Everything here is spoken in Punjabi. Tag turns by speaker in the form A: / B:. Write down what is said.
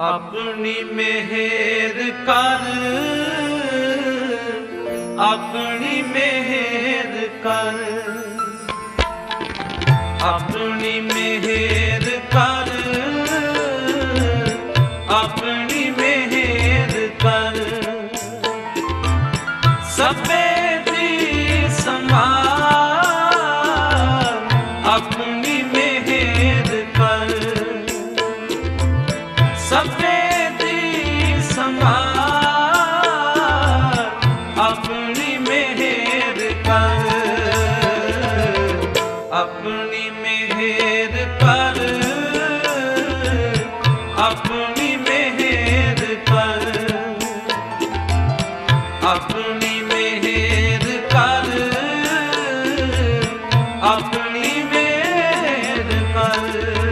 A: ਆਪਣੀ ਮਿਹਰ ਕਰ। ਆਪਣੀ ਮਿਹਰ ਕਰ। ਆਪਣੀ ਮਿਹਰ ਕਰ। ਆਪਣੀ ਮਿਹਰ ਕਰ। ਸਭੇ ਦੀ ਸਮਾਨ ਆਪਣੀ ਮਿਹਰ ਪਰ ਆਪਣੀ ਮਿਹਰ ਪਰ ਆਪਣੀ ਮਿਹਰ ਕਰ ਆਪਣੀ ਮਿਹਰ ਪਰ।